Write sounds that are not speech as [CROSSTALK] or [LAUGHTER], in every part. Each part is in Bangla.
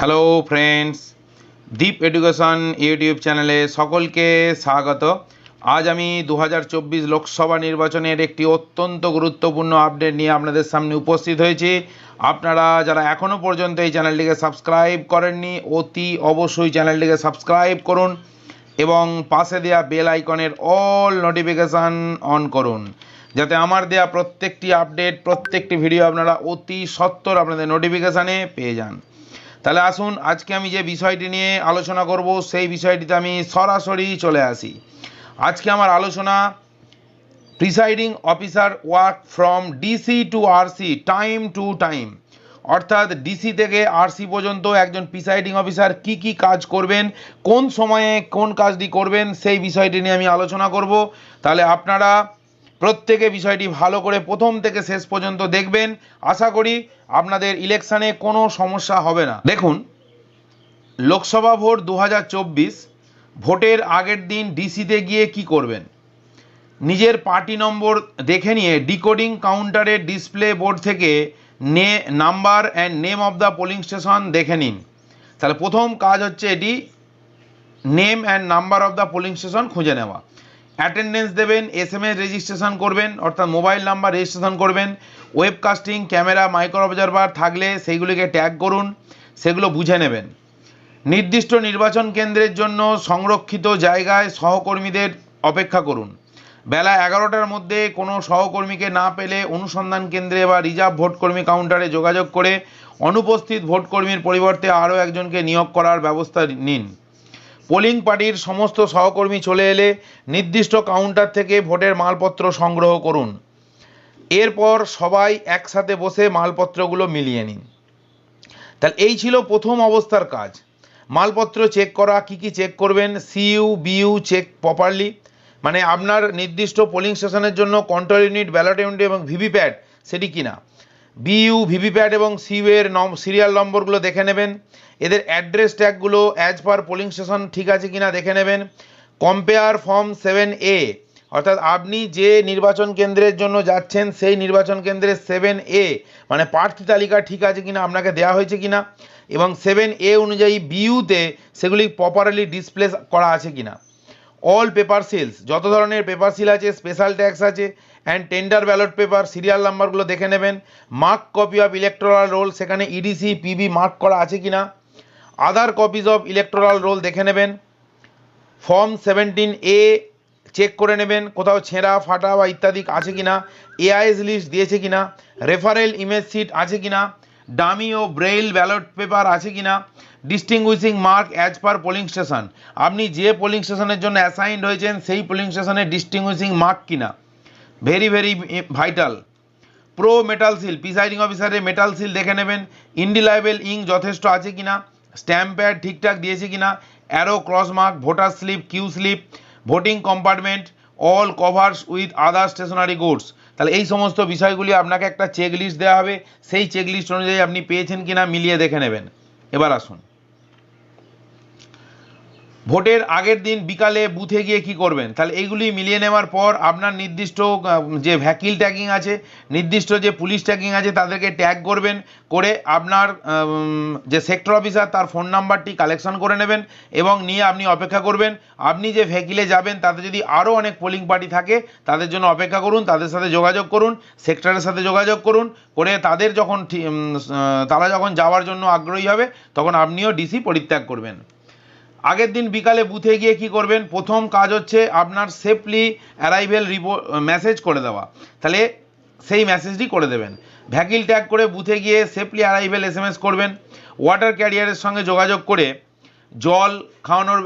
Hello friends Deep education YouTube চ্যানেলে সকলকে স্বাগত। আজ আমি দু হাজার চব্বিশ লোকসভা নির্বাচনের একটি অত্যন্ত গুরুত্বপূর্ণ আপডেট নিয়ে আপনাদের সামনে উপস্থিত হয়েছি। আপনারা যারা এখনও পর্যন্ত এই চ্যানেলটিকে সাবস্ক্রাইব করেননি, অতি অবশ্যই চ্যানেলটিকে সাবস্ক্রাইব করুন এবং পাশে দেওয়া বেল আইকনের অল নোটিফিকেশান অন করুন। যাতে আমার দেওয়া প্রত্যেকটি আপডেট প্রত্যেকটি ভিডিও আপনারা অতি সত্বর আপনাদের নোটিফিকেশানে পেয়ে যান। তাহলে আসুন, আজকে আমি যে বিষয়টি নিয়ে আলোচনা করব, সেই বিষয়টিতে আমি সরাসরি চলে আসি। আজকে আমার আলোচনা presiding officer work from DC to RC time to time অর্থাৎ ডিসি থেকে আরসি পর্যন্ত একজন প্রিসাইডিং অফিসার কি কি কাজ করবেন, কোন সময়ে কোন কাজটি করবেন, সেই বিষয়টি নিয়ে আমি আলোচনা করব। তাহলে আপনারা প্রত্যেকে বিষয়টি ভালো করে প্রথম থেকে শেষ পর্যন্ত দেখবেন। আশা করি আপনাদের ইলেকশানে কোনো সমস্যা হবে না। দেখুন, লোকসভা ভোট দু হাজার চব্বিশ, ভোটের আগের দিন ডিসিতে গিয়ে কি করবেন? নিজের পার্টি নম্বর দেখে নিয়ে ডিকোডিং কাউন্টারের ডিসপ্লে বোর্ড থেকে নে, number and name of the polling station দেখে নিন। তাহলে প্রথম কাজ হচ্ছে এটি name and number of the polling station খুঁজে নেওয়া। অ্যাটেন্ডেন্স দেবেন এস এম এস রেজিস্ট্রেশন করবেন, অর্থাৎ মোবাইল নাম্বার রেজিস্ট্রেশন করবেন ওয়েবকাস্টিং ক্যামেরা মাইক্রো অবজারভার থাকলে সেইগুলিকে ট্যাগ করুন, সেগুলো বুঝে নেবেন। নির্দিষ্ট নির্বাচন কেন্দ্রের জন্য সংরক্ষিত জায়গায় সহকর্মীদের অপেক্ষা করুন। বেলা এগারোটার মধ্যে কোনো সহকর্মীকে না পেলে অনুসন্ধান কেন্দ্রে বা রিজার্ভ ভোটকর্মী কাউন্টারে যোগাযোগ করে অনুপস্থিত ভোটকর্মীর পরিবর্তে আরও একজনকে নিয়োগ করার ব্যবস্থা নিন। পোলিং পার্টির সমস্ত সহকর্মী চলে এলে নির্দিষ্ট কাউন্টার থেকে ভোটের মালপত্র সংগ্রহ করুন। এরপর সবাই একসাথে বসে মালপত্রগুলো মিলিয়ে নিন। তাহলে এই ছিল প্রথম অবস্থার কাজ। মালপত্র চেক করা, কি কি চেক করবেন সিইউ বিইউ চেক প্রপারলি মানে আপনার নির্দিষ্ট পোলিং স্টেশনের জন্য কন্ট্রোল ইউনিট ব্যালট ইউনিট এবং ভিভিপ্যাট, সেটি কিনা? বিইউ ভিভিপ্যাট এবং সিইউ এর সিরিয়াল নম্বরগুলো দেখে নেবেন। এদের অ্যাড্রেস ট্যাগগুলো অ্যাজ পার পোলিং স্টেশন ঠিক আছে কিনা দেখে নেবেন। কম্পেয়ার ফর্ম সেভেন এ অর্থাৎ আপনি যে নির্বাচন কেন্দ্রের জন্য যাচ্ছেন, সেই নির্বাচন কেন্দ্রের সেভেন এ মানে প্রার্থী তালিকা ঠিক আছে কিনা, আপনাকে দেওয়া হয়েছে কিনা, এবং সেভেন এ অনুযায়ী বিইউতে সেগুলি প্রপারলি ডিসপ্লে করা আছে কিনা। অল পেপার সিলস যত ধরনের পেপার সিল আছে স্পেশাল ট্যাক্স আছে and tender ballot paper serial নাম্বারগুলো দেখে নেবেন। Mark copy of electoral roll সেখানে ইডিসি পিবি মার্ক করা আছে কিনা। Other copies of electoral roll দেখে নেবেন। ফর্ম সেভেন্টিন এ চেক করে নেবেন, কোথাও ছেঁড়া, ফাটা বা ইত্যাদি আছে কি না এআইএস লিস্ট দিয়েছে কি না রেফারেল ইমেজ সিট আছে কিনা ডামি ও ব্রেইল ব্যালট পেপার আছে কি না distinguishing mark as per polling station আপনি যে পোলিং স্টেশনের জন্য অ্যাসাইন্ড হয়েছেন, সেই পোলিং স্টেশনে ডিস্টিংগুইশিং মার্ক কিনা। Very very vital pro metal seal presiding অফিসারের মেটাল সিল দেখে নেবেন। ইন্ডিলাইবেল ইং যথেষ্ট আছে কিনা। স্ট্যাম্প প্যাড ঠিকঠাক দিয়েছে কিনা? Arrow cross mark voter slip queue slip voting compartment all covers with other stationery goods তাহলে এই সমস্ত বিষয়গুলি আপনাকে একটা চেক লিস্ট দেওয়া হবে। সেই চেক লিস্ট অনুযায়ী আপনি পেয়েছেন কিনা মিলিয়ে দেখে নেবেন। এবার আসুন। ভোটের আগের দিন বিকালে বুথে গিয়ে কি করবেন? তাহলে এইগুলি মিলিয়ে নেওয়ার পর আপনার নির্দিষ্ট যে ভ্যাকিল ট্যাগিং আছে, নির্দিষ্ট যে পুলিশ ট্যাগিং আছে, তাদেরকে ট্যাগ করবেন, করে আপনার যে সেক্টর অফিসার তার ফোন নাম্বারটি কালেকশন করে নেবেন এবং নিয়ে আপনি অপেক্ষা করবেন। আপনি যে ভ্যাকিলে যাবেন, তাতে যদি আরও অনেক পোলিং পার্টি থাকে, তাদের জন্য অপেক্ষা করুন, তাদের সাথে যোগাযোগ করুন, সেক্টরের সাথে যোগাযোগ করুন, করে তাদের যখন তারা যখন যাওয়ার জন্য আগ্রহী হবে, তখন আপনিও ডিসি পরিত্যাগ করবেন। আগের দিন বিকালে বুথে গিয়ে কি করবেন? প্রথম কাজ হচ্ছে আপনার সেফলি অ্যারাইভেল রিপোর্ট মেসেজ করে দেওয়া। তাহলে সেই মেসেজটি করে দেবেন। ভ্যাকিল ট্যাগ করে বুথে গিয়ে সেফলি অ্যারাইভেল এস করবেন। ওয়াটার ক্যারিয়ারের সঙ্গে যোগাযোগ করে জল খাওয়ানোর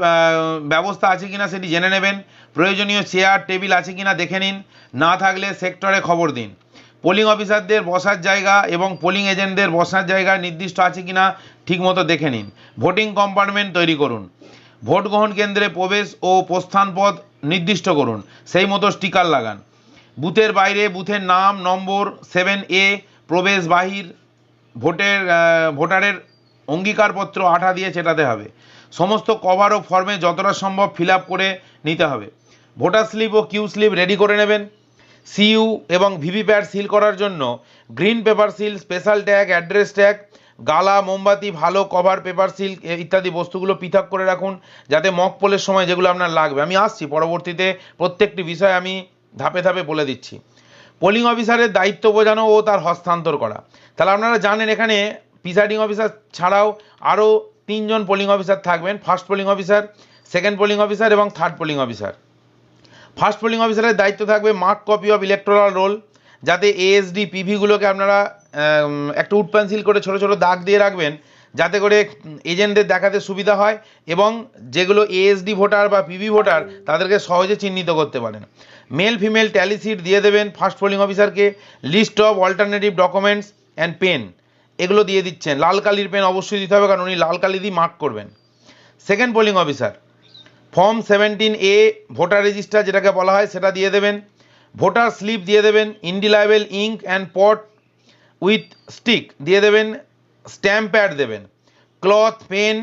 ব্যবস্থা আছে কিনা সেটি জেনে নেবেন। প্রয়োজনীয় চেয়ার টেবিল আছে কিনা দেখে নিন। না থাকলে সেক্টরে খবর দিন। পোলিং অফিসারদের বসার জায়গা এবং পোলিং এজেন্টদের বসার জায়গা নির্দিষ্ট আছে কি কিনা ঠিকমতো দেখে নিন। ভোটিং কম্পার্টমেন্ট তৈরি করুন। ভোট গ্রহণ কেন্দ্রে প্রবেশ ও প্রস্থান পথ নির্দিষ্ট করুন। সেই মতো স্টিকার লাগান। বুথের বাইরে বুথের নাম, নম্বর সেভেন এ প্রবেশ বাহির, ভোটের ভোটারের অঙ্গীকারপত্র আঠা দিয়ে চেটাতে হবে। সমস্ত কভার ও ফর্মে যতটা সম্ভব ফিল করে নিতে হবে। ভোটার স্লিপ ও কিউ স্লিপ রেডি করে নেবেন। সিইউ এবং ভিভিপ্যাট সিল করার জন্য green paper seal, special tag, address tag, গালা, মোমবাতি, ভালো কভার পেপার সিল্ক ইত্যাদি বস্তুগুলো পৃথক করে রাখুন যাতে মক পোলের সময় যেগুলো আপনার লাগবে। আমি আসছি, পরবর্তীতে প্রত্যেকটি বিষয় আমি ধাপে ধাপে বলে দিচ্ছি। পোলিং অফিসারের দায়িত্ব বোঝানো ও তার হস্তান্তর করা। তাহলে আপনারা জানেন এখানে প্রিসাইডিং অফিসার ছাড়াও আরও তিনজন পোলিং অফিসার থাকবেন। First polling officer second polling officer এবং third polling officer first polling অফিসারের দায়িত্ব থাকবে mark copy of electoral roll যাতে এএসডি পিভিগুলোকে আপনারা একটা উড পেন্সিল করে ছোট ছোট দাগ দিয়ে রাখবেন, যাতে করে এজেন্টদের দেখাতে সুবিধা হয় এবং যেগুলো এএসডি ভোটার বা পিভি ভোটার তাদেরকে সহজে চিহ্নিত করতে পারেন। মেল ফিমেল ট্যালি সিট দিয়ে দেবেন ফার্স্ট পোলিং অফিসারকে list of alternative documents and pen এগুলো দিয়ে দিচ্ছেন। লাল কালির পেন অবশ্যই দিতে হবে, কারণ উনি লাল কালি দিয়ে মার্ক করবেন। Second polling officer form seventeen A voter register যেটাকে বলা হয়, সেটা দিয়ে দেবেন। ভোটার স্লিপ দিয়ে দেবেন, indelible ink and pot with stick দিয়ে দেবেন, স্ট্যাম্প প্যাড দেবেন। ক্লথ, পেন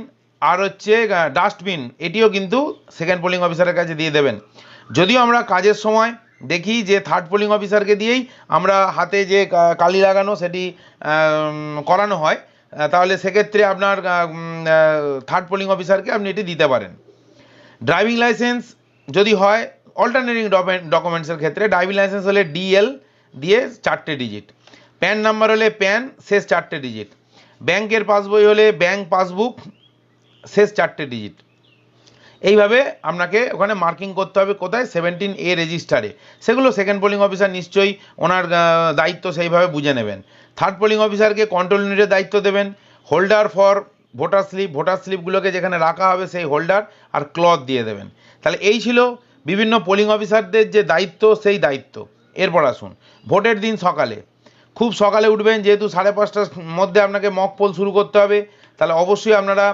আর হচ্ছে ডাস্টবিন, এটিও কিন্তু সেকেন্ড পোলিং অফিসারের কাছে দিয়ে দেবেন। যদিও আমরা কাজের সময় দেখি যে থার্ড পোলিং অফিসারকে দিয়েই আমরা হাতে যে কালি লাগানো, সেটি করানো হয় তাহলে সেক্ষেত্রে আপনার থার্ড পোলিং অফিসারকে আপনি এটি দিতে পারেন। ড্রাইভিং লাইসেন্স যদি হয় অল্টারনেটিং ডকুমেন্টসের ক্ষেত্রে ড্রাইভিং লাইসেন্স হলে ডিএল দিয়ে চারটে ডিজিট প্যান নাম্বার হলে প্যান শেষ চারটে ডিজিট ব্যাংকের পাসবই হলে ব্যাংক পাসবুক শেষ চারটে ডিজিট এইভাবে আপনাকে ওখানে মার্কিং করতে হবে কোথায়? সেভেন্টিন এ রেজিস্টারে সেগুলো সেকেন্ড পোলিং অফিসার নিশ্চয়ই ওনার দায়িত্ব সেইভাবে বুঝে নেবেন। থার্ড পোলিং অফিসারকে কন্ট্রোল ইউনিটের দায়িত্ব দেবেন। Holder for voter slip, voter স্লিপগুলোকে যেখানে রাখা হবে সেই হোল্ডার আর ক্লথ দিয়ে দেবেন। তাহলে এই ছিল বিভিন্ন পোলিং অফিসারদের যে দায়িত্ব, সেই দায়িত্ব। এরপর আসুন, ভোটের দিন সকালে। খুব সকালে উঠবেন, যেহেতু সাড়ে পাঁচটার মধ্যে আপনাকে মক পোল শুরু করতে হবে, তাহলে অবশ্যই আপনারা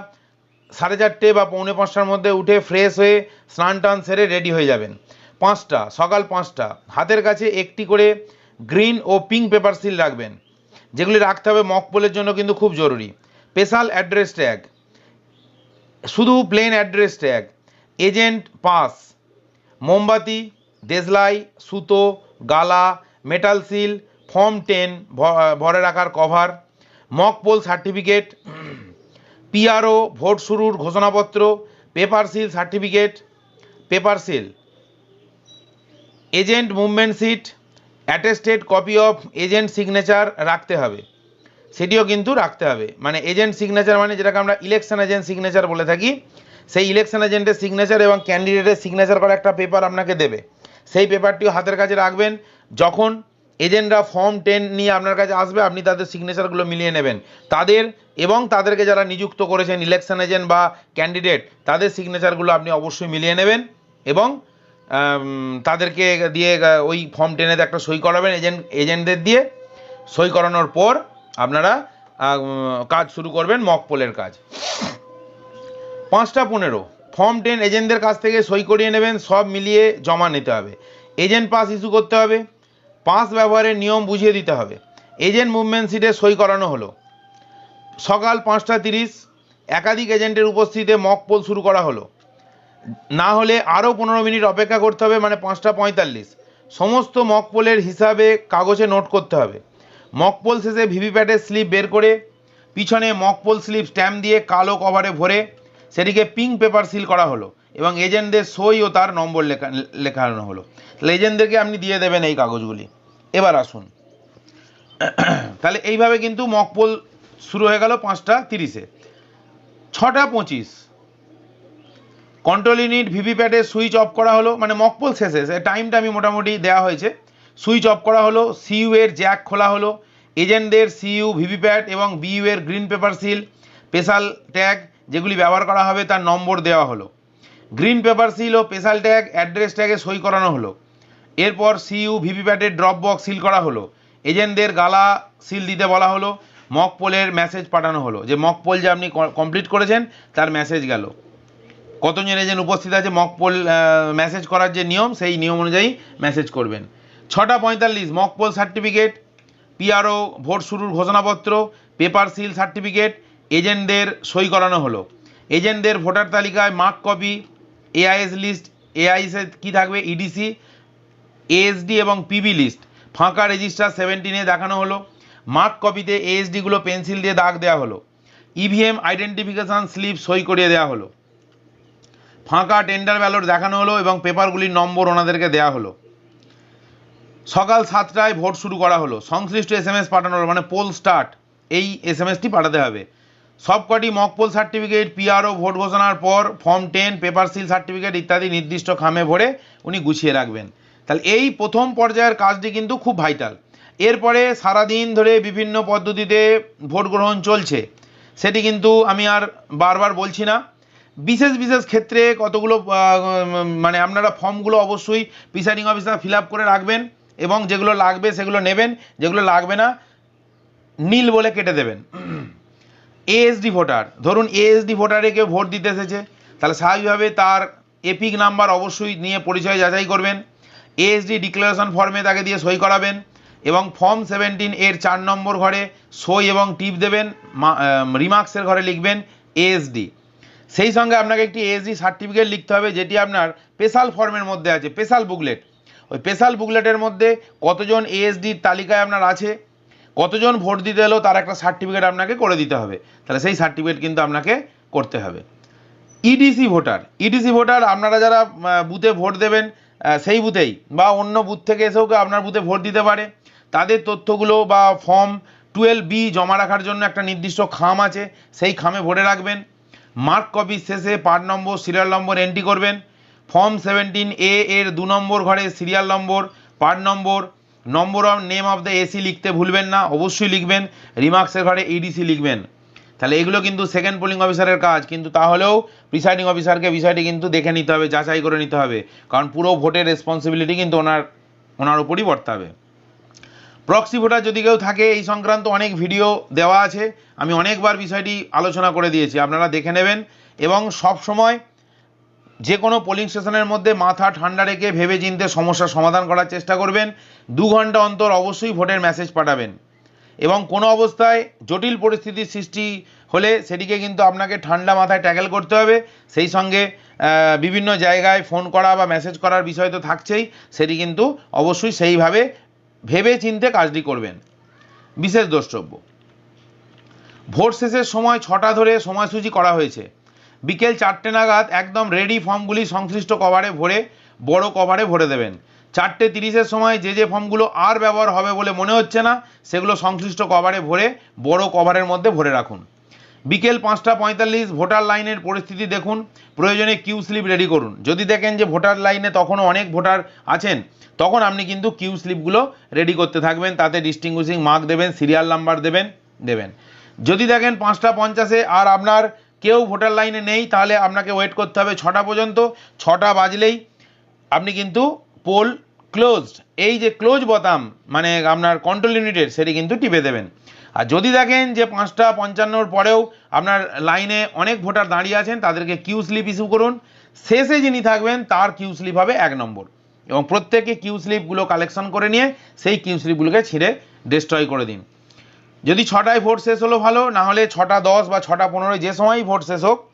সাড়ে চারটে বা পৌনে পাঁচটার মধ্যে উঠে ফ্রেশ হয়ে স্নান টান সেরে রেডি হয়ে যাবেন। পাঁচটা, সকাল পাঁচটা, হাতের কাছে একটি করে গ্রিন ও পিঙ্ক পেপার সিল রাখবেন। যেগুলি রাখতে হবে মক পোলের জন্য কিন্তু খুব জরুরি। Special address tag. শুধু plain address tag. Agent pass, মোমবাতি, দেশলাই, সুতো, গালা মেটাল সিল ফর্ম টেন ভরে রাখার cover mock poll certificate PRO vote শুরুর ঘোষণাপত্র paper seal certificate paper seal agent movement sheet attested copy of agent signature রাখতে হবে। সেটিও কিন্তু রাখতে হবে। মানে এজেন্ট সিগনেচার মানে যেটাকে আমরা ইলেকশন এজেন্ট সিগনেচার বলে থাকি, সেই ইলেকশন এজেন্টের সিগনেচার এবং ক্যান্ডিডেটের সিগনেচার করা একটা পেপার আপনাকে দেবে। সেই পেপারটিও হাতের কাছে রাখবেন। যখন এজেন্টরা ফর্ম টেন নিয়ে আপনার কাছে আসবে, আপনি তাদের সিগনেচারগুলো মিলিয়ে নেবেন। তাদের এবং তাদেরকে যারা নিযুক্ত করেছেন ইলেকশন এজেন্ট বা ক্যান্ডিডেট তাদের সিগনেচারগুলো আপনি অবশ্যই মিলিয়ে নেবেন এবং তাদেরকে দিয়ে, ওই ফর্ম টেনেতে একটা সই করাবেন এজেন্ট এজেন্টদের দিয়ে। সই করানোর পর আপনারা কাজ শুরু করবেন মক পোলের কাজ। পাঁচটা পনেরো। ফর্ম টেন এজেন্টদের কাছ থেকে সই করিয়ে নেবেন, সব মিলিয়ে জমা নিতে হবে। এজেন্ট পাস ইস্যু করতে হবে। পাস ব্যবহারের নিয়ম বুঝিয়ে দিতে হবে। এজেন্ট মুভমেন্ট সিটে সই করানো হলো। সকাল পাঁচটা তিরিশ, একাধিক এজেন্টের উপস্থিতিতে মক পোল শুরু করা হলো। না হলে আরও পনেরো মিনিট অপেক্ষা করতে হবে মানে পাঁচটা পঁয়তাল্লিশ। সমস্ত মক পোলের হিসাবে কাগজে নোট করতে হবে। মক পোল শেষে ভিভিপ্যাটের স্লিপ বের করে, পিছনে মক পোল স্লিপ স্ট্যাম্প দিয়ে কালো কভারে ভরে সেটিকে পিঙ্ক পেপার সিল করা হলো এবং এজেন্টদের সই ও তার নম্বর লেখা, লেখানো হলো। তাহলে এজেন্টদেরকে আপনি দিয়ে দেবেন এই কাগজগুলি। এবার আসুন। [CLEARS THROAT] তাহলে এইভাবে কিন্তু মক পোল শুরু হয়ে গেল পাঁচটা তিরিশে। ছটা পঁচিশ। কন্ট্রোল ইউনিট ভিভিপ্যাটের সুইচ অফ করা হলো মানে মকপোল শেষে টাইমটা আমি মোটামুটি দেওয়া হয়েছে। সুইচ অফ করা হলো, সিইউ এর জ্যাক খোলা হলো এজেন্টদের সিইউ, ভিভিপ্যাট এবং বিইউ এর green paper seal, special tag যেগুলি ব্যবহার করা হবে তার নম্বর দেওয়া হলো। গ্রিন পেপার সিল ও স্পেশাল ট্যাগ অ্যাড্রেস ট্যাগে সই করানো হলো। এরপর সিইউ, ভিভিপ্যাটের ড্রপ বক্স সিল করা হলো। এজেন্টদের গালা সিল দিতে বলা হলো। মক পোলের মেসেজ পাঠানো হলো। যে মক পোল যে আপনি কমপ্লিট করেছেন, তার মেসেজ গেল। কতজন এজেন্ট উপস্থিত আছে মক পোল মেসেজ করার যে নিয়ম, সেই নিয়ম অনুযায়ী মেসেজ করবেন। ছটা পঁয়তাল্লিশ, mock poll certificate PRO vote শুরুর ঘোষণাপত্র পেপার সিল সার্টিফিকেট এজেন্টদের সই করানো হলো। এজেন্টদের ভোটার তালিকায় মার্ক কপি এআইএস লিস্ট এআইএসে কী থাকবে E ইডিসি এএসডি এবং পিবি লিস্ট ফাঁকা রেজিস্টার সেভেন্টিনে দেখানো হলো। মার্ক কপিতে এএসডিগুলো পেন্সিল দিয়ে দাগ দেওয়া হলো। ইভিএম আইডেন্টিফিকেশন স্লিপ সই করিয়ে দেওয়া হলো। ফাঁকা টেন্ডার ব্যালট দেখানো হলো এবং পেপারগুলির নম্বর ওনাদেরকে দেওয়া হলো। সকাল সাতটায় ভোট শুরু করা হলো। সংশ্লিষ্ট এস এম এস পাঠানো হলো মানে পোল স্টার্ট। এই এস এম এসটি পাঠাতে হবে। সবকটি mock poll certificate PRO vote ঘোষণার পর form ten, paper seal certificate ইত্যাদি নির্দিষ্ট খামে ভরে উনি গুছিয়ে রাখবেন। তাহলে এই প্রথম পর্যায়ের কাজটি কিন্তু খুব ভাইটাল। এরপরে সারাদিন ধরে বিভিন্ন পদ্ধতিতে ভোট গ্রহণ চলছে। সেটি কিন্তু আমি আর বারবার বলছি না। বিশেষ বিশেষ ক্ষেত্রে কতগুলো মানে আপনারা ফর্মগুলো অবশ্যই প্রিসাইডিং অফিসার ফিল আপ করে রাখবেন। এবং যেগুলো লাগবে সেগুলো নেবেন, যেগুলো লাগবে না, নীল বলে কেটে দেবেন। এএসডি ভোটার, ধরুন এএসডি ভোটারে কেউ ভোট দিতে এসেছে, তাহলে স্বাভাবিকভাবে তার এপিক নাম্বার অবশ্যই নিয়ে পরিচয় যাচাই করবেন এএসডি ডিক্লারেশন ফর্মে তাকে দিয়ে সই করাবেন, এবং ফর্ম সেভেন্টিন এর চার নম্বর ঘরে সই এবং টিপ দেবেন রিমার্কসের ঘরে লিখবেন এএসডি সেই সঙ্গে আপনাকে একটি এএসডি সার্টিফিকেট লিখতে হবে, যেটি আপনার স্পেশাল ফর্মের মধ্যে আছে স্পেশাল বুকলেট ওই স্পেশাল বুকলেটের মধ্যে কতজন এএসডির তালিকায় আপনার আছে, কতজন ভোট দিতে এলো তার একটা সার্টিফিকেট আপনাকে করে দিতে হবে। তাহলে সেই সার্টিফিকেট কিন্তু আপনাকে করতে হবে। ইডিসি ভোটার ইডিসি ভোটার আপনারা যারা বুথে ভোট দেবেন সেই বুথেই বা অন্য বুথ থেকে এসেও আপনার বুথে ভোট দিতে পারে। তাদের তথ্যগুলো বা ফর্ম টুয়েলভ বি জমা রাখার জন্য একটা নির্দিষ্ট খাম আছে, সেই খামে ভরে রাখবেন। মার্ক কপি শেষে part number serial number entry করবেন। ফর্ম সেভেন্টিন এ এর দু নম্বর ঘরে serial number part number number of name of the AC লিখতে ভুলবেন না, অবশ্যই লিখবেন রিমার্কসের ঘরে ইডিসি লিখবেন। তাহলে এগুলো কিন্তু সেকেন্ড পোলিং অফিসারের কাজ, কিন্তু তাহলেও প্রিসাইডিং অফিসারকে বিষয়টি কিন্তু দেখে নিতে হবে, যাচাই করে নিতে হবে, কারণ পুরো ভোটের রেসপন্সিবিলিটি কিন্তু ওনার ওনার উপরই বর্তাবে প্রক্সি ভোটার যদি কেউ থাকে, এই সংক্রান্ত অনেক ভিডিও দেওয়া আছে, আমি অনেকবার বিষয়টি আলোচনা করে দিয়েছি, আপনারা দেখে নেবেন, এবং সব সময় যে কোনো পোলিং স্টেশনের মধ্যে মাথা ঠান্ডা রেখে ভেবে চিনতে সমস্যার সমাধান করার চেষ্টা করবেন। দু ঘণ্টা অন্তর অবশ্যই ভোটের মেসেজ পাঠাবেন। এবং কোনো অবস্থায় জটিল পরিস্থিতির সৃষ্টি হলে সেটিকে কিন্তু আপনাকে ঠান্ডা মাথায় ট্যাকেল করতে হবে। সেই সঙ্গে বিভিন্ন জায়গায় ফোন করা বা মেসেজ করার বিষয় তো থাকছেই। সেটি কিন্তু অবশ্যই সেইভাবে ভেবে চিনতে কাজটি করবেন। বিশেষ দ্রষ্টব্য। ভোট শেষের সময় ছটা ধরে সময়সূচি করা হয়েছে। বিকেল চারটে নাগাদ একদম রেডি ফর্মগুলি সংশ্লিষ্ট কভারে ভরে, বড় কভারে ভরে দেবেন। চারটে তিরিশের সময় যে যে ফর্মগুলো আর ব্যবহার হবে বলে মনে হচ্ছে না, সেগুলো সংশ্লিষ্ট কভারে ভরে, বড় কভারের মধ্যে ভরে রাখুন। বিকেল পাঁচটা পঁয়তাল্লিশ, ভোটার লাইনের পরিস্থিতি দেখুন, প্রয়োজনে কিউ স্লিপ রেডি করুন। যদি দেখেন যে ভোটার লাইনে তখনও অনেক ভোটার আছেন, তখন আপনি কিন্তু কিউ স্লিপগুলো রেডি করতে থাকবেন, তাতে ডিস্টিংগুইশিং মার্ক দেবেন সিরিয়াল নাম্বার দেবেন দেবেন। যদি দেখেন পাঁচটা পঞ্চাশে আর আপনার কেউ ভোটার লাইনে নেই, তাহলে আপনাকে ওয়েট করতে হবে ছটা পর্যন্ত। ছটা বাজলেই আপনি কিন্তু পোল ক্লোজড এই যে ক্লোজ বোতাম মানে আপনার কন্ট্রোল ইউনিটের সেটি কিন্তু টিপে দেবেন। আর যদি দেখেন যে পাঁচটা পঞ্চান্নর পরেও আপনার লাইনে অনেক ভোটার দাঁড়িয়ে আছেন, তাদেরকে কিউ স্লিপ ইস্যু করুন। শেষে যিনি থাকবেন, তার কিউ স্লিপ হবে এক নম্বর। এবং প্রত্যেকে কিউ স্লিপগুলো কালেকশন করে নিয়ে, সেই কিউ স্লিপগুলোকে ছিঁড়ে ডিস্ট্রয় করে দিন। যদি ছটায় ভোট শেষ হলো ভালো, না হলে ছটা দশ বা ছটা পনেরোয় যে সময়ই ভোট শেষ হোক।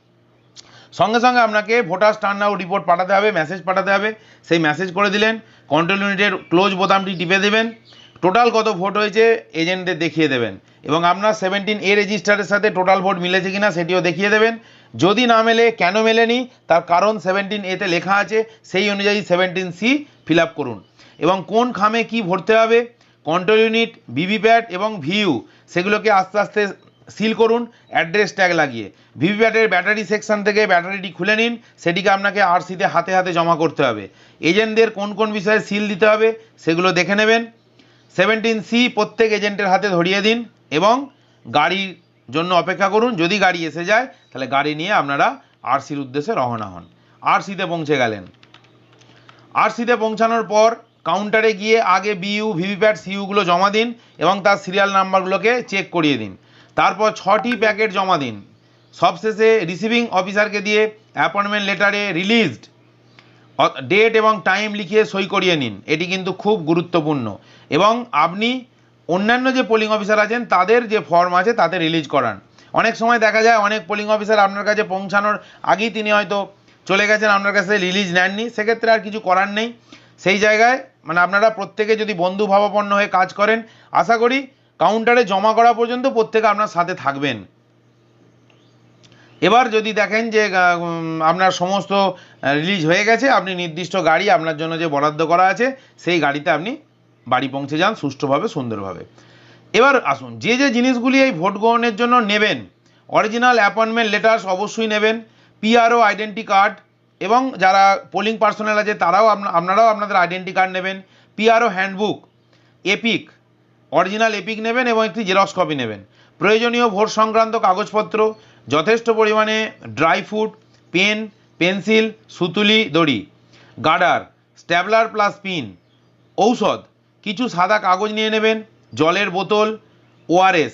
সঙ্গে সঙ্গে আপনাকে ভোটার টার্ন আউট রিপোর্ট পাঠাতে হবে, মেসেজ পাঠাতে হবে। সেই মেসেজ করে দিলেন কন্ট্রোল ইউনিটের ক্লোজ বোতামটি টিপে দেবেন। টোটাল কত ভোট হয়েছে এজেন্টদের দেখিয়ে দেবেন। এবং আপনার সেভেন্টিন এ রেজিস্টারের সাথে টোটাল ভোট মিলেছে কিনা সেটিও দেখিয়ে দেবেন। যদি না মেলে, কেন মেলেনি? তার কারণ সেভেন্টিন এতে লেখা আছে। সেই অনুযায়ী সেভেন্টিন সি ফিল করুন। এবং কোন খামে কি ভরতে হবে? কন্ট্রোল ইউনিট ভিভিপ্যাট এবং ভিইউ সেগুলোকে আস্তে আস্তে সিল করুন অ্যাড্রেস ট্যাগ লাগিয়ে। ভিভিপ্যাটের ব্যাটারি সেকশন থেকে ব্যাটারিটি খুলে নিন, সেটিকে আপনাকে আরসিতে হাতে হাতে জমা করতে হবে। এজেন্টদের কোন কোন বিষয়ে সিল দিতে হবে, সেগুলো দেখে নেবেন। সেভেন্টিন সি প্রত্যেক এজেন্টের হাতে ধরিয়ে দিন এবং গাড়ির জন্য অপেক্ষা করুন। যদি গাড়ি এসে যায়, তাহলে গাড়ি নিয়ে আপনারা আরসির উদ্দেশ্যে রওনা হন। আরসিতে পৌঁছে গেলেন। আরসিতে পৌঁছানোর পর কাউন্টারে গিয়ে আগে বিইউ ভিভিপ্যাট সিইউগুলো জমা দিন এবং তার সিরিয়াল নাম্বারগুলোকে চেক করিয়ে দিন। তারপর ছটি প্যাকেট জমা দিন। সবশেষে রিসিভিং অফিসারকে দিয়ে অ্যাপয়েন্টমেন্ট লেটারে রিলিজড ডেট এবং টাইম লিখিয়ে সই করিয়ে নিন। এটি কিন্তু খুব গুরুত্বপূর্ণ। এবং আপনি অন্যান্য যে পোলিং অফিসার আছেন, তাদের যে ফর্ম আছে, তাতে রিলিজ করান। অনেক সময় দেখা যায়, অনেক পোলিং অফিসার আপনার কাছে পৌঁছানোর আগেই তিনি হয়তো চলে গেছেন, আপনার কাছে রিলিজ নেননি। সেক্ষেত্রে আর কিছু করার নেই। সেই জায়গায় মানে আপনারা প্রত্যেকে যদি বন্ধু ভাবাপন্ন হয়ে কাজ করেন, আশা করি কাউন্টারে জমা করা পর্যন্ত প্রত্যেকে আপনার সাথে থাকবেন। এবার যদি দেখেন যে আপনার সমস্ত রিলিজ হয়ে গেছে, আপনি নির্দিষ্ট গাড়ি আপনার জন্য যে বরাদ্দ করা আছে, সেই গাড়িতে আপনি বাড়ি পৌঁছে যান সুষ্ঠুভাবে, সুন্দরভাবে। এবার আসুন, যে যে জিনিসগুলি এই ভোট গ্রহণের জন্য নেবেন অরিজিনাল অ্যাপয়েন্টমেন্ট লেটার্স অবশ্যই নেবেন পিআরও আইডেন্টি কার্ড এবং যারা পোলিং পার্সোনাল আছে, তারাও আপনা- আপনারাও আপনাদের আইডেন্টি কার্ড নেবেন। PRO handbook EPIC original EPIC নেবেন এবং একটি জেরক্স কপি নেবেন। প্রয়োজনীয় ভোট সংক্রান্ত কাগজপত্র, যথেষ্ট পরিমাণে ড্রাই ফ্রুট পেন পেন্সিল সুতুলি, দড়ি গার্ডার স্ট্যাবলার প্লাস পিন ঔষধ, কিছু সাদা কাগজ নিয়ে নেবেন, জলের বোতল ওআরএস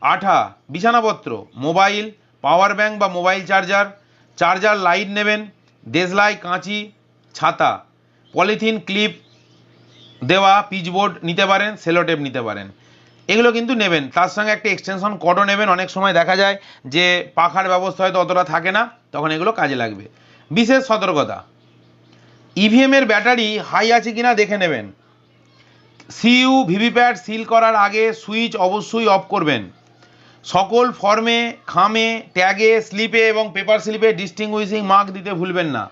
আঠা, বিছানাপত্র, মোবাইল পাওয়ার ব্যাংক বা মোবাইল চার্জার চার্জার লাইট নেবেন দেশলাই কাঁচি, ছাতা, পলিথিন, ক্লিপ দেওয়া পিচবোর্ড নিতে পারেন, সেলোটেপ নিতে পারেন। এগুলো কিন্তু নেবেন। তার সঙ্গে একটা এক্সটেনশন কর্ডও নেবেন। অনেক সময় দেখা যায় যে পাখার ব্যবস্থা হয়তো অতটা থাকে না, তখন এগুলো কাজে লাগবে। বিশেষ সতর্কতা। ইভিএমের ব্যাটারি হাই আছে কি না দেখে নেবেন। সিইউ ভিভিপ্যাট সিল করার আগে সুইচ অবশ্যই অফ করবেন। সকল ফর্মে খামে ট্যাগে স্লিপে এবং পেপার স্লিপে ডিস্টিংগুইশিং মার্ক দিতে ভুলবেন না।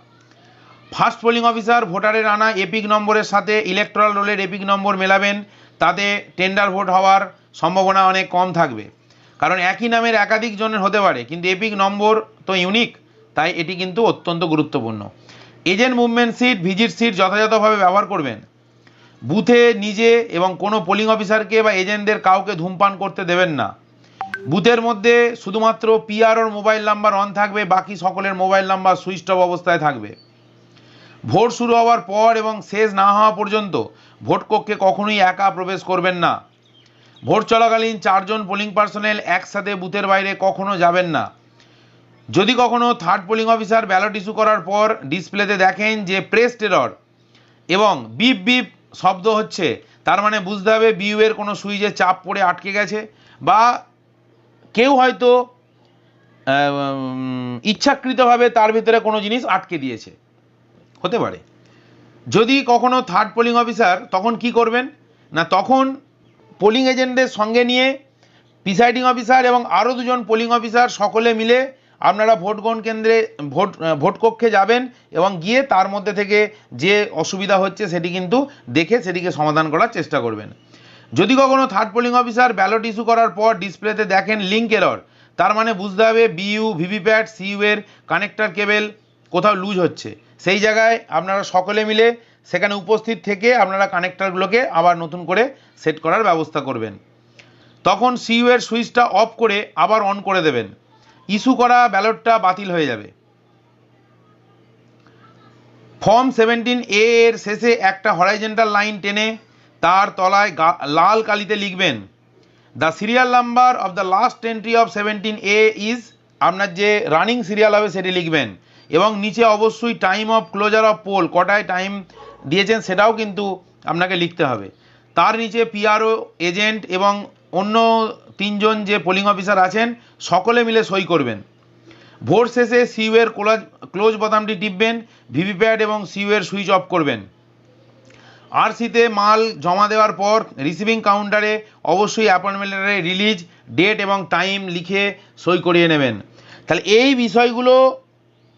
ফার্স্ট পোলিং অফিসার ভোটারের আনা এপিক নম্বরের সাথে ইলেকট্রাল রোলের এপিক নম্বর মেলাবেন, তাতে টেন্ডার ভোট হওয়ার সম্ভাবনা অনেক কম থাকবে। কারণ একই নামের একাধিক জনের হতে পারে, কিন্তু এপিক নম্বর তো ইউনিক তাই এটি কিন্তু অত্যন্ত গুরুত্বপূর্ণ। Agent movement sheet visit sheet যথাযথভাবে ব্যবহার করবেন। বুথে নিজে এবং কোনো পোলিং অফিসারকে বা এজেন্টদের কাউকে ধূমপান করতে দেবেন না। বুথের মধ্যে শুধুমাত্র পিআরওর মোবাইল নাম্বার অন থাকবে, বাকি সকলের মোবাইল নাম্বার সুইচ অফ অবস্থায় থাকবে। ভোট শুরু হওয়ার পর এবং শেষ না হওয়া পর্যন্ত ভোট কক্ষে কখনোই একা প্রবেশ করবেন না। ভোট চলাকালীন চারজন পোলিং পার্সোনেল একসাথে বুথের বাইরে কখনো যাবেন না। যদি কখনো third polling officer ballot issue করার পর ডিসপ্লেতে দেখেন যে প্রেস টেরর এবং বিপ বিপ শব্দ হচ্ছে, তার মানে বুঝতে হবে বিউ এর কোনো সুইচে চাপ পড়ে আটকে গেছে বা কেউ হয়তো ইচ্ছাকৃতভাবে তার ভিতরে কোনো জিনিস আটকে দিয়েছে। হতে পারে। যদি কখনো থার্ড পোলিং অফিসার তখন কি করবেন? না, তখন পোলিং এজেন্টদের সঙ্গে নিয়ে প্রিসাইডিং অফিসার এবং আরও দুজন পোলিং অফিসার সকলে মিলে আপনারা ভোট গ্রহণ কেন্দ্রে, ভোট ভোট কক্ষে যাবেন এবং গিয়ে তার মধ্যে থেকে যে অসুবিধা হচ্ছে সেটি কিন্তু দেখে সেটিকে সমাধান করার চেষ্টা করবেন। যদি কখনো third polling officer ballot issue করার পর ডিসপ্লেতে দেখেন লিঙ্ক এরর তার মানে বুঝতে হবে বিইউ ভিভিপ্যাট সিইউ এর কানেক্টর কেবেল কোথাও লুজ হচ্ছে। সেই জায়গায় আপনারা সকলে মিলে সেখানে উপস্থিত থেকে আপনারা কানেক্টরগুলোকে আবার নতুন করে সেট করার ব্যবস্থা করবেন। তখন সিইউ এর সুইচটা অফ করে আবার অন করে দেবেন। ইস্যু করা ব্যালটটা বাতিল হয়ে যাবে। ফর্ম সেভেন্টিন এ এর শেষে একটা হরাইজেন্টাল লাইন টেনে তার তলায় লাল কালিতে লিখবেন the serial number of the last entry of seventeen A is আপনার যে রানিং সিরিয়াল হবে সেটি লিখবেন, এবং নিচে অবশ্যই time of closure of poll কটায় টাইম দিয়েছেন সেটাও কিন্তু আপনাকে লিখতে হবে। তার নিচে পিআরও এজেন্ট এবং অন্য তিনজন যে পোলিং অফিসার আছেন, সকলে মিলে সই করবেন। ভোট শেষে সিউয়ের ক্লোজ ক্লোজ বোতামটি টিপবেন, ভিভিপ্যাট এবং সিইউ এর সুইচ অফ করবেন। আরসিতে মাল জমা দেওয়ার পর রিসিভিং কাউন্টারে অবশ্যই অ্যাপয়েন্টমেন্ট লেটারে রিলিজ ডেট এবং টাইম লিখে সই করিয়ে নেবেন। তাহলে এই বিষয়গুলো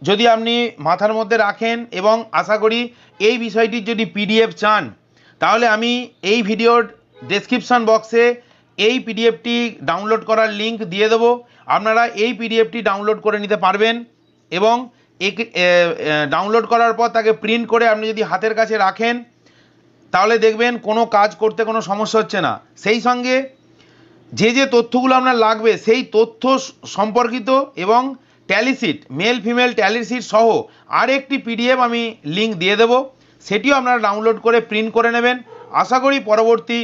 যদি আপনি মাথার মধ্যে রাখেন এবং আশা করি এই বিষয়টির যদি পিডিএফ চান, তাহলে আমি এই ভিডিওর ডেসক্রিপশন বক্সে এই পিডিএফটি ডাউনলোড করার লিংক দিয়ে দেবো। আপনারা এই পিডিএফটি ডাউনলোড করে নিতে পারবেন এবং ডাউনলোড করার পর তাকে প্রিন্ট করে আপনি যদি হাতের কাছে রাখেন তাহলে দেখবেন কোনো কাজ করতে কোনো সমস্যা হচ্ছে না। সেই সঙ্গে যে যে তথ্যগুলো আপনার লাগবে, সেই তথ্য সম্পর্কিত এবং ট্যালিসিট মেল ফিমেল ট্যালিসিট সহ আর একটি পিডিএফ আমি লিংক দিয়ে দেবো। সেটিও আপনারা ডাউনলোড করে প্রিন্ট করে নেবেন। আশা করি পরবর্তী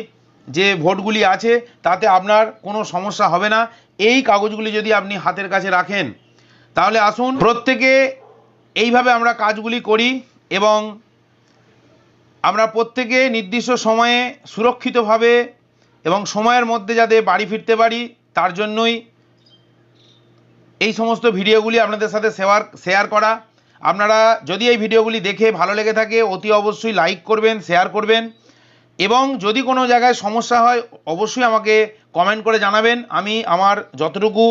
যে ভোটগুলি আছে, তাতে আপনার কোনো সমস্যা হবে না। এই কাগজগুলি যদি আপনি হাতের কাছে রাখেন, তাহলে আসুন প্রত্যেকে এইভাবে আমরা কাজগুলি করি এবং আমরা প্রত্যেকে নির্দিষ্ট সময়ে সুরক্ষিতভাবে এবং সময়ের মধ্যে যাতে বাড়ি ফিরতে পারি, তার জন্যই এই সমস্ত ভিডিওগুলি আপনাদের সাথে শেয়ার শেয়ার করা। আপনারা যদি এই ভিডিওগুলি দেখে ভালো লেগে থাকে, অতি অবশ্যই লাইক করবেন, শেয়ার করবেন। এবং যদি কোনো জায়গায় সমস্যা হয়, অবশ্যই আমাকে কমেন্ট করে জানাবেন। আমি আমার যতটুকু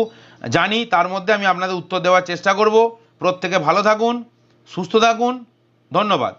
জানি, তার মধ্যে আমি আপনাদের উত্তর দেওয়ার চেষ্টা করব। প্রত্যেকে ভালো থাকুন, সুস্থ থাকুন। ধন্যবাদ।